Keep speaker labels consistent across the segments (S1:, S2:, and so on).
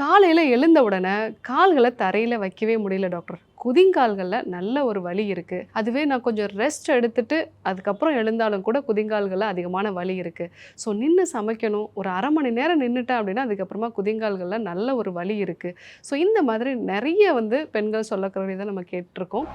S1: காலையில் எழுந்த உடனே கால்களை தரையில் வைக்கவே முடியல டாக்டர். குதிங்கால்களில் நல்ல ஒரு வலி இருக்குது அதுவே நான் கொஞ்சம் ரெஸ்ட் எடுத்துட்டு அதுக்கப்புறம் எழுந்தாலும் கூட குதிங்கால்களில் அதிகமான வலி இருக்குது ஸோ நின்று சமைக்கணும். ஒரு அரை மணி நேரம் நின்றுட்டேன் அப்படின்னா அதுக்கப்புறமா குதிங்கால்களில் நல்ல ஒரு வலி இருக்குது ஸோ இந்த மாதிரி நிறைய வந்து பெண்கள் சொல்லக்கூடியதை நம்ம கேட்டிருக்கோம்.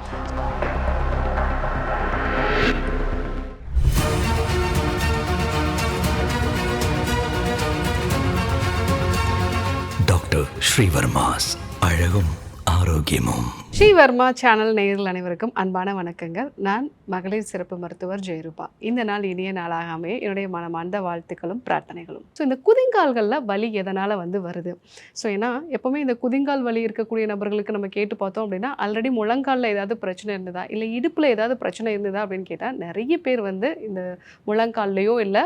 S2: டாக்டர் ஸ்ரீவர்மாஸ். அழகும் ஆரோக்கியமும்.
S1: ஸ்ரீவர்மா சேனல் நேயர்கள் அனைவருக்கும் அன்பான வணக்கங்கள். நான் மகளிர் சிறப்பு மருத்துவர் ஜெயரூபா. இந்த நாள் இனிய நாளாக அமைய என்னுடைய மனமார்ந்த வாழ்த்துக்களும் பிரார்த்தனைகளும். ஸோ இந்த குதிங்கால்களில் வலி எதனால் வந்து வருது? ஸோ ஏன்னா எப்போவுமே இந்த குதிங்கால் வலி இருக்கக்கூடிய நபர்களுக்கு நம்ம கேட்டு பார்த்தோம் அப்படின்னா ஆல்ரெடி முழங்காலில் ஏதாவது பிரச்சனை இருந்ததா? இல்லை இடுப்பில் ஏதாவது பிரச்சனை இருந்ததா அப்படின்னு கேட்டால் நிறைய பேர் வந்து இந்த முழங்கால்லையோ இல்லை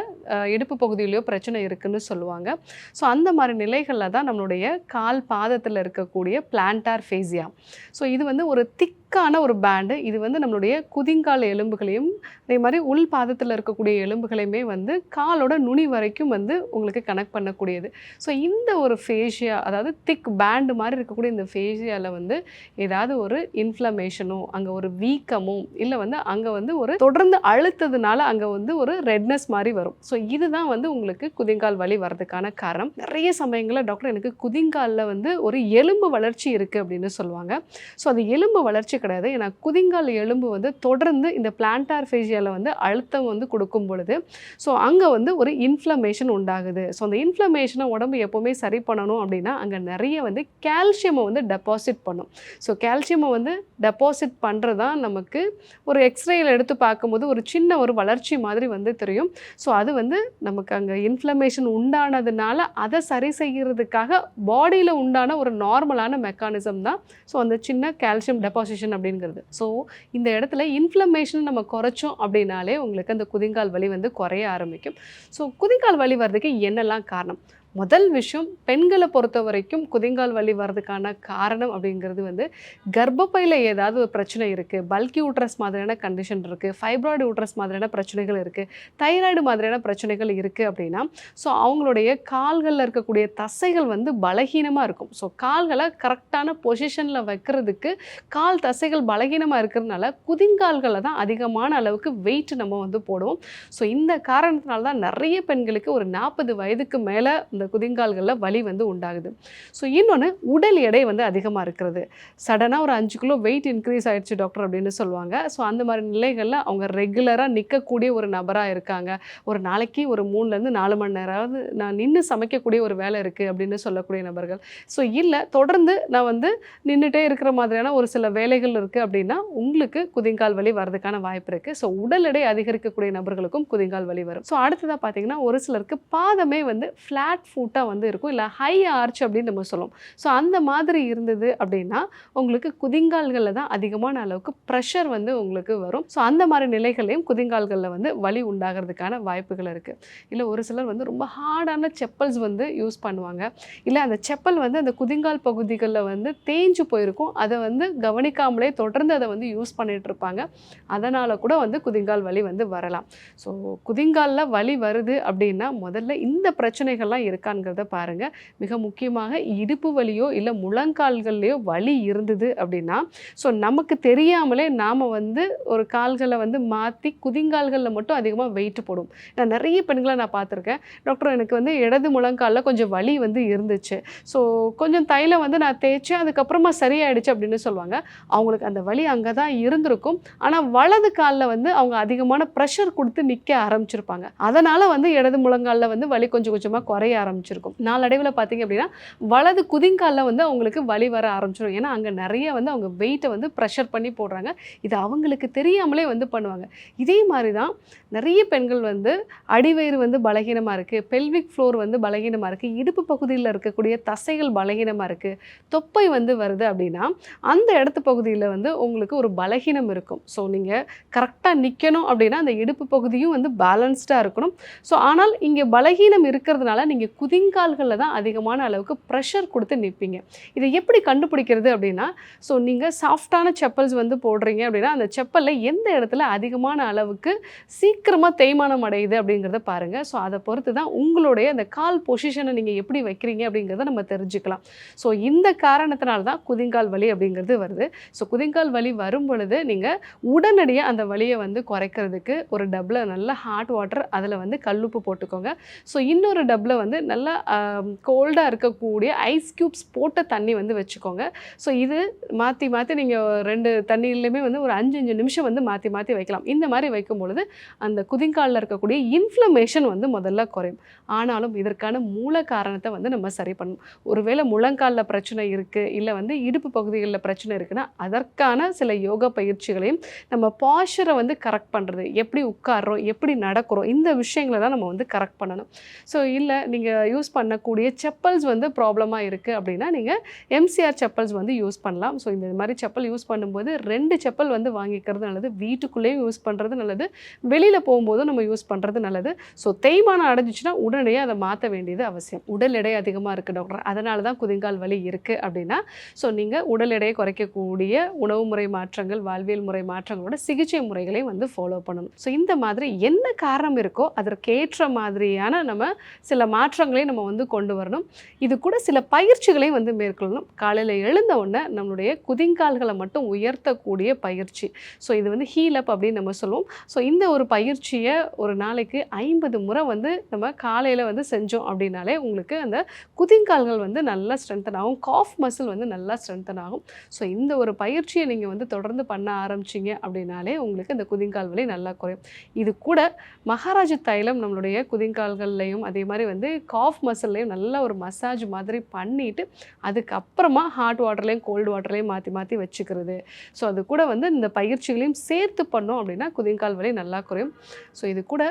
S1: இடுப்பு பகுதியிலையோ பிரச்சனை இருக்குன்னு சொல்லுவாங்க. ஸோ அந்த மாதிரி நிலைகளில் தான் நம்மளுடைய கால் பாதத்தில் இருக்கக்கூடிய பிளான்டார் ஃபேசியா ஸோ இது வந்து ஒரு திக் திக்கான ஒரு பேண்டு இது வந்து நம்மளுடைய குதிங்கால் எலும்புகளையும் அதே மாதிரி உள் பாதத்தில் இருக்கக்கூடிய எலும்புகளையுமே வந்து காலோட நுனி வரைக்கும் வந்து உங்களுக்கு கனெக்ட் பண்ணக்கூடியது. ஸோ இந்த ஒரு ஃபேஷியா அதாவது திக் பேண்டு மாதிரி இருக்கக்கூடிய இந்த ஃபேஷியாவில் வந்து ஏதாவது ஒரு இன்ஃப்ளமேஷனோ அங்கே ஒரு வீக்கமோ இல்லை வந்து அங்கே வந்து ஒரு தொடர்ந்து அழுத்ததுனால அங்கே வந்து ஒரு ரெட்னஸ் மாதிரி வரும். ஸோ இதுதான் வந்து உங்களுக்கு குதிங்கால் வலி வர்றதுக்கான காரணம். நிறைய சமயங்களில் டாக்டர் எனக்கு குதிங்காலில் வந்து ஒரு எலும்பு வளர்ச்சி இருக்குது அப்படின்னு சொல்லுவாங்க. ஸோ அது எலும்பு வளர்ச்சி கிடையாது. ஏன்னா குதிங்கால் எலும்பு வந்து தொடர்ந்து இந்த பிளான்டார் ஃபேஷியாவில் வந்து அழுத்தம் வந்து கொடுக்கும் பொழுது ஸோ அங்கே வந்து ஒரு இன்ஃப்ளமேஷன் உண்டாகுது. ஸோ அந்த இன்ஃப்ளமேஷனை உடம்பு எப்போவுமே சரி பண்ணணும் அப்படின்னா அங்கே நிறைய வந்து கால்சியமை வந்து டெபாசிட் பண்ணும். ஸோ கால்சியமை வந்து டெபாசிட் பண்ணுறது தான் நமக்கு ஒரு எக்ஸ்ரேயில் எடுத்து பார்க்கும்போது ஒரு சின்ன ஒரு வளர்ச்சி மாதிரி வந்து தெரியும். ஸோ அது வந்து நமக்கு அங்கே இன்ஃப்ளமேஷன் உண்டானதுனால அதை சரி செய்கிறதுக்காக பாடியில் உண்டான ஒரு நார்மலான மெக்கானிசம் தான். ஸோ அந்த சின்ன கால்சியம் டெபாசிஷன் அப்படிங்கிறது. ஸோ இந்த இடத்துல இன்ஃப்ளமேஷன் நம்ம குறைச்சோம் அப்படின்னாலே உங்களுக்கு அந்த குதிங்கால் வலி வந்து குறைய ஆரம்பிக்கும். ஸோ குதிங்கால் வலி வர்றதுக்கு என்னெல்லாம் காரணம்? முதல் விஷயம் பெண்களை பொறுத்த வரைக்கும் குதிங்கால் வலி வர்றதுக்கான காரணம் அப்படிங்கிறது வந்து கர்ப்பப்பையில் ஏதாவது ஒரு பிரச்சனை இருக்குது பல்கி ஊட்ரஸ் மாதிரியான கண்டிஷன் இருக்குது ஃபைப்ராய்டு ஊட்ரஸ் மாதிரியான பிரச்சனைகள் இருக்குது தைராய்டு மாதிரியான பிரச்சனைகள் இருக்குது அப்படின்னா ஸோ அவங்களுடைய கால்களில் இருக்கக்கூடிய தசைகள் வந்து பலகீனமாக இருக்கும். ஸோ கால்களை கரெக்டான பொசிஷனில் வைக்கிறதுக்கு கால் தசைகள் பலகீனமாக இருக்கிறதுனால குதிங்கால்களை தான் அதிகமான அளவுக்கு வெயிட் நம்ம வந்து போடுவோம். ஸோ இந்த காரணத்தினால தான் நிறைய பெண்களுக்கு ஒரு நாற்பது வயதுக்கு மேலே இந்த குதிங்கால்களில் வலி வந்து உண்டாகுது. ஸோ இன்னொன்று உடல் எடை வந்து அதிகமாக இருக்கிறது. சடனாக ஒரு அஞ்சு கிலோ வெயிட் இன்க்ரீஸ் ஆயிடுச்சு டாக்டர் அப்படின்னு சொல்லுவாங்க. ஸோ அந்த மாதிரி நிலைகளில் அவங்க ரெகுலராக நிற்கக்கூடிய ஒரு நபராக இருக்காங்க. ஒரு நாளைக்கு ஒரு மூணுலேருந்து நாலு மணி நேரமாவது நான் நின்று சமைக்கக்கூடிய ஒரு வேலை இருக்குது அப்படின்னு சொல்லக்கூடிய நபர்கள். ஸோ இல்லை தொடர்ந்து நான் வந்து நின்றுட்டே இருக்கிற மாதிரியான ஒரு சில வேலைகள் இருக்குது அப்படின்னா உங்களுக்கு குதிங்கால் வலி வர்றதுக்கான வாய்ப்பு இருக்குது ஸோ உடல் எடை அதிகரிக்கக்கூடிய நபர்களுக்கும் குதிங்கால் வலி வரும். ஸோ அடுத்ததாக பார்த்தீங்கன்னா ஒரு சிலருக்கு பாதமே வந்து ஃப்ளாட் ஃபுட்டாக வந்து இருக்கும் இல்லை ஹை ஆர்ச் அப்படின்னு நம்ம சொல்லுவோம். ஸோ அந்த மாதிரி இருந்தது அப்படின்னா உங்களுக்கு குதிங்கால்களில் தான் அதிகமான அளவுக்கு ப்ரெஷர் வந்து உங்களுக்கு வரும். ஸோ அந்த மாதிரி நிலைகளையும் குதிங்கால்களில் வந்து வலி உண்டாகிறதுக்கான வாய்ப்புகள் இருக்குது இல்லை ஒரு சிலர் வந்து ரொம்ப ஹார்டான செப்பல்ஸ் வந்து யூஸ் பண்ணுவாங்க. இல்லை அந்த செப்பல் வந்து அந்த குதிங்கால் பகுதிகளில் வந்து தேஞ்சு போயிருக்கும். அதை வந்து கவனிக்காமலே தொடர்ந்து அதை வந்து யூஸ் பண்ணிகிட்டு இருப்பாங்க. அதனால் கூட வந்து குதிங்கால் வலி வந்து வரலாம். ஸோ குதிங்காலில் வலி வருது அப்படின்னா முதல்ல இந்த பிரச்சனைகள்லாம் இருக்குது இருக்காங்கிறத பாருங்கள் மிக முக்கியமாக இடுப்பு வலியோ இல்லை முழங்கால்கள்லையோ வலி இருந்தது அப்படின்னா ஸோ நமக்கு தெரியாமலே நாம் வந்து ஒரு கால்களை வந்து மாற்றி குதிங்கால்களில் மட்டும் அதிகமாக வெயிட் போடும். நான் நிறைய பெண்களை நான் பார்த்துருக்கேன். டாக்டர் எனக்கு வந்து இடது முழங்காலில் கொஞ்சம் வலி வந்து இருந்துச்சு. ஸோ கொஞ்சம் தைலம் வந்து நான் தேய்ச்சேன் அதுக்கப்புறமா சரியாயிடுச்சு அப்படின்னு சொல்லுவாங்க. அவங்களுக்கு அந்த வலி அங்கே தான் இருந்திருக்கும். ஆனால் வலது காலில் வந்து அவங்க அதிகமான ப்ரெஷர் கொடுத்து நிற்க ஆரம்பிச்சிருப்பாங்க. அதனால் வந்து இடது முழங்காலில் வந்து வலி கொஞ்சம் கொஞ்சமாக குறைய ஆரம்பிச்சிருக்கும். நாளடைவில் பார்த்தீங்க அப்படின்னா வலது குதிங்காலில் வந்து அவங்களுக்கு வலி வர ஆரம்பிச்சிடும் ஏன்னா அங்கே நிறைய வந்து அவங்க வெயிட்டை வந்து ப்ரெஷர் பண்ணி போடுறாங்க. இது அவங்களுக்கு தெரியாமலே வந்து பண்ணுவாங்க. இதே மாதிரி தான் நிறைய பெண்கள் வந்து அடிவயிறு வந்து பலகீனமாக இருக்குது பெல்விக் ஃப்ளோர் வந்து பலகீனமாக இருக்குது இடுப்பு பகுதியில் இருக்கக்கூடிய தசைகள் பலகீனமாக இருக்குது தொப்பை வந்து வருது அப்படின்னா அந்த இடத்து பகுதியில் வந்து உங்களுக்கு ஒரு பலகீனம் இருக்கும். ஸோ நீங்கள் கரெக்டாக நிற்கணும் அப்படின்னா அந்த இடுப்பு பகுதியும் வந்து பேலன்ஸ்டாக இருக்கணும். ஸோ ஆனால் இங்கே பலகீனம் இருக்கிறதுனால நீங்கள் குதிங்கால்களில் தான் அதிகமான அளவுக்கு ப்ரெஷர் கொடுத்து நிற்பீங்க இதை எப்படி கண்டுபிடிக்கிறது அப்படின்னா ஸோ நீங்கள் சாஃப்டான செப்பல்ஸ் வந்து போடுறீங்க அப்படின்னா அந்த செப்பலில் எந்த இடத்துல அதிகமான அளவுக்கு சீக்கிரமாக தேய்மானம் அடையுது அப்படிங்கிறத பாருங்கள் ஸோ அதை பொறுத்து தான் உங்களுடைய அந்த கால் பொசிஷனை நீங்கள் எப்படி வைக்கிறீங்க அப்படிங்கிறத நம்ம தெரிஞ்சுக்கலாம். ஸோ இந்த காரணத்தினால தான் குதிங்கால் வலி அப்படிங்கிறது வருது. ஸோ குதிங்கால் வலி வரும் பொழுது நீங்கள் உடனடியாக அந்த வலியை வந்து குறைக்கிறதுக்கு ஒரு டப்பில் நல்ல ஹாட் வாட்டர் அதில் வந்து கல்லுப்பு போட்டுக்கோங்க. ஸோ இன்னொரு டப்பில் வந்து நல்லா கோல்டாக இருக்கக்கூடிய ஐஸ் க்யூப்ஸ் போட்ட தண்ணி வந்து வச்சுக்கோங்க. ஸோ இது மாற்றி மாற்றி நீங்கள் ரெண்டு தண்ணியிலையுமே வந்து ஒரு அஞ்சு அஞ்சு நிமிஷம் வந்து மாற்றி மாற்றி வைக்கலாம். இந்த மாதிரி வைக்கும் பொழுது அந்த குதிங்காலில் இருக்கக்கூடிய இன்ஃப்ளமேஷன் வந்து முதல்ல குறையும். ஆனாலும் இதற்கான மூல காரணத்தை வந்து நம்ம சரி பண்ணணும். ஒருவேளை முழங்காலில் பிரச்சனை இருக்குது இல்லை வந்து இடுப்பு பகுதிகளில் பிரச்சனை இருக்குன்னா அதற்கான சில யோகா பயிற்சிகளையும் நம்ம பாஷரை வந்து கரெக்ட் பண்ணுறது எப்படி உட்கார்றோம் எப்படி நடக்கிறோம் இந்த விஷயங்களை தான் நம்ம வந்து கரெக்ட் பண்ணணும். ஸோ இல்லை நீங்கள் யூஸ் பண்ணக்கூடிய செப்பல்ஸ் வந்து ப்ராப்ளமாக இருக்குது அப்படின்னா நீங்கள் எம்சிஆர் செப்பல்ஸ் வந்து யூஸ் பண்ணலாம். ஸோ இந்த மாதிரி செப்பல் யூஸ் பண்ணும்போது ரெண்டு செப்பல் வந்து வாங்கிக்கிறது நல்லது. வீட்டுக்குள்ளேயும் யூஸ் பண்ணுறது நல்லது. வெளியில் போகும்போதும் நம்ம யூஸ் பண்ணுறது நல்லது. ஸோ தேய்மானம் அடைஞ்சிச்சுன்னா உடனடியாக அதை மாற்ற வேண்டியது அவசியம். உடல் எடை அதிகமாக இருக்குது டாக்டர் அதனால தான் குதிங்கால் வலி இருக்குது அப்படின்னா ஸோ நீங்கள் உடல் எடையை குறைக்கக்கூடிய உணவு முறை மாற்றங்கள் வாழ்வியல் முறை மாற்றங்களோட சிகிச்சை முறைகளையும் வந்து ஃபாலோ பண்ணணும். ஸோ இந்த மாதிரி என்ன காரணம் இருக்கோ அதற்கேற்ற மாதிரியான நம்ம சில மாற்றங்கள் மாற்றங்களையும் நம்ம வந்து கொண்டு வரணும். இது கூட சில பயிற்சிகளையும் வந்து மேற்கொள்ளணும். காலையில் எழுந்த உடனே நம்மளுடைய குதிங்கால்களை மட்டும் உயர்த்தக்கூடிய பயிற்சி. ஸோ இது வந்து ஹீல் அப் அப்படின்னு நம்ம சொல்லுவோம். ஸோ இந்த ஒரு பயிற்சியை ஒரு நாளைக்கு ஐம்பது முறை வந்து நம்ம காலையில் வந்து செஞ்சோம் அப்படின்னாலே உங்களுக்கு அந்த குதிங்கால்கள் வந்து நல்லா ஸ்ட்ரென்தன் ஆகும். காஃப் மசில் வந்து நல்லா ஸ்ட்ரென்தன் ஆகும். ஸோ இந்த ஒரு பயிற்சியை நீங்கள் வந்து தொடர்ந்து பண்ண ஆரம்பிச்சிங்க அப்படின்னாலே உங்களுக்கு அந்த குதிங்கால் வலி நல்லா குறையும். இது கூட மகாராஜ தைலம் நம்மளுடைய குதிங்கால்கள்லையும் அதே மாதிரி வந்து காஃப் மசில்லையும் நல்ல ஒரு மசாஜ் மாதிரி பண்ணிட்டு அதுக்கப்புறமா ஹாட் வாட்டர்லேயும் கோல்டு வாட்டர்லேயும் மாற்றி மாற்றி வச்சுக்கிறது. ஸோ அது கூட வந்து இந்த பயிற்சிகளையும் சேர்த்து பண்ணோம் அப்படின்னா குதிங்கால் வலி நல்லா குறையும். ஸோ இது கூட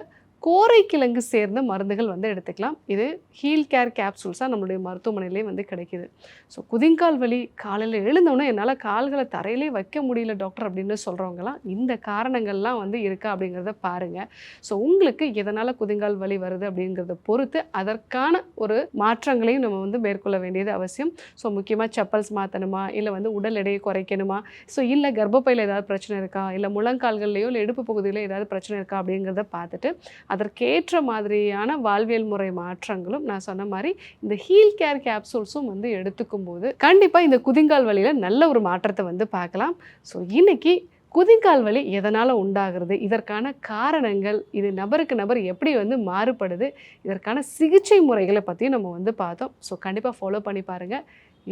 S1: கோரைக்கிழங்கு சேர்ந்த மருந்துகள் வந்து எடுத்துக்கலாம். இது ஹீல் கேர் கேப்சூல்ஸாக நம்மளுடைய மருத்துவமனையிலே வந்து கிடைக்கிது. ஸோ குதிங்கால் வலி காலையில் எழுந்தோன்னே என்னால் கால்களை தரையிலே வைக்க முடியல டாக்டர் அப்படின்னு சொல்கிறவங்கலாம் இந்த காரணங்கள்லாம் வந்து இருக்கா அப்படிங்கிறத பாருங்கள் ஸோ உங்களுக்கு எதனால் குதிங்கால் வலி வருது அப்படிங்கிறத பொறுத்து அதற்கான ஒரு மாற்றங்களையும் நம்ம வந்து மேற்கொள்ள வேண்டியது அவசியம். ஸோ முக்கியமாக செப்பல்ஸ் மாற்றணுமா இல்லை வந்து உடல் எடையை குறைக்கணுமா? ஸோ இல்லை கர்ப்பப்பையில் ஏதாவது பிரச்சனை இருக்கா? இல்லை முழங்கால்கள்லையோ இல்லை இடுப்பு பகுதியில ஏதாவது பிரச்சனை இருக்கா அப்படிங்கிறத பார்த்துட்டு அதற்கேற்ற மாதிரியான வாழ்வியல் முறை மாற்றங்களும் நான் சொன்ன மாதிரி இந்த ஹீல் கேர் கேப்சூல்ஸும் வந்து எடுத்துக்கும் போது கண்டிப்பாக இந்த குதிங்கால் வழியில் நல்ல ஒரு மாற்றத்தை வந்து பார்க்கலாம். ஸோ இன்னைக்கு குதிங்கால் வலி எதனால் உண்டாகிறது? இதற்கான காரணங்கள் இது நபருக்கு நபர் எப்படி வந்து மாறுபடுது? இதற்கான சிகிச்சை முறைகளை பற்றியும் நம்ம வந்து பார்த்தோம். ஸோ கண்டிப்பாக ஃபாலோ பண்ணி பாருங்கள்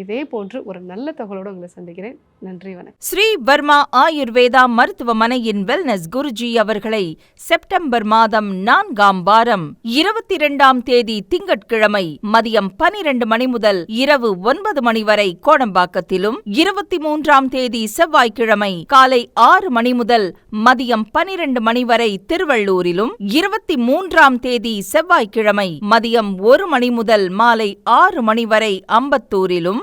S1: இதே போன்று ஒரு நல்ல தகவலோடு உங்களை சந்திக்கிறேன். நன்றி வணக்கம்.
S3: ஸ்ரீ வர்மா ஆயுர்வேதா மருத்துவமனையின் வெல்னஸ் குருஜி அவர்களை செப்டம்பர் மாதம் நான்காம் வாரம் இருபத்தி இரண்டாம் தேதி திங்கட்கிழமை மதியம் பனிரெண்டு மணி முதல் இரவு ஒன்பது மணி வரை கோடம்பாக்கத்திலும் இருபத்தி மூன்றாம் தேதி செவ்வாய்க்கிழமை காலை ஆறு மணி முதல் மதியம் பனிரெண்டு மணி வரை திருவள்ளூரிலும் இருபத்தி மூன்றாம் தேதி செவ்வாய்க்கிழமை மதியம் ஒரு மணி முதல் மாலை ஆறு மணி வரை அம்பத்தூரிலும்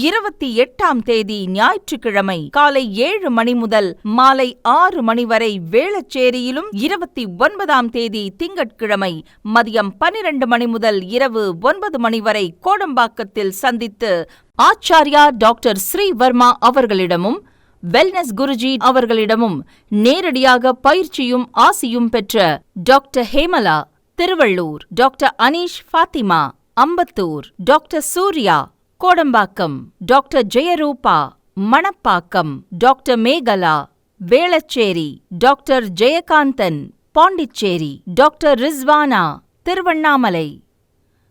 S3: இருபத்தி எட்டாம் தேதி ஞாயிற்றுக்கிழமை காலை ஏழு மணி முதல் மாலை ஆறு மணி வரை வேளச்சேரியிலும் இருபத்தி ஒன்பதாம் தேதி திங்கட்கிழமை மதியம் பனிரெண்டு மணி முதல் இரவு ஒன்பது மணி வரை கோடம்பாக்கத்தில் சந்தித்து ஆச்சாரியா டாக்டர் ஸ்ரீவர்மா அவர்களிடமும் வெல்னஸ் குருஜி அவர்களிடமும் நேரடியாக பயிற்சியும் ஆசியும் பெற்ற doctor Hemala Tiruvallur. Doctor Aneesh Fathima Ambattur. Doctor Surya Kodambakkam doctor Jayarupa Manapakkam doctor Mekala Velachery doctor Jayakanthan Pondicherry doctor Rizwana Tiruvannamalai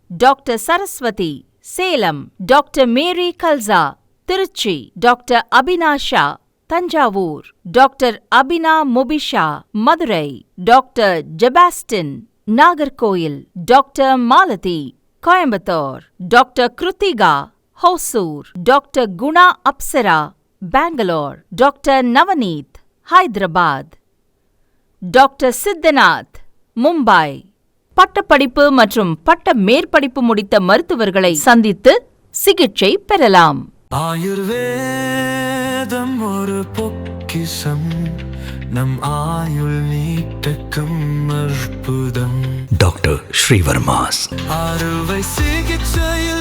S3: doctor Saraswathi Salem doctor Mary Khalsa Trichy doctor Abinasha Thanjavur doctor Abina Mubisha Madurai doctor Jebastin Nagercoil doctor Malathi Coimbatore doctor Kiruthika Hosur doctor Guna Apsara Bangalore doctor Navneeth Hyderabad. Doctor Siddhanath Mumbai. பட்டப்படிப்பு மற்றும் பட்ட மேற்படிப்பு முடித்த மருத்துவர்களை சந்தித்து சிகிச்சை பெறலாம்.
S4: ஆயுர்வேதம் ஒரு பொக்கிஷம். நம் ஆயுள் நீட்டக்கும் அற்புதம்.
S2: டாக்டர் ஸ்ரீவர்மாஸ்.
S4: அறுவை சிகிச்சையில்லா குணம்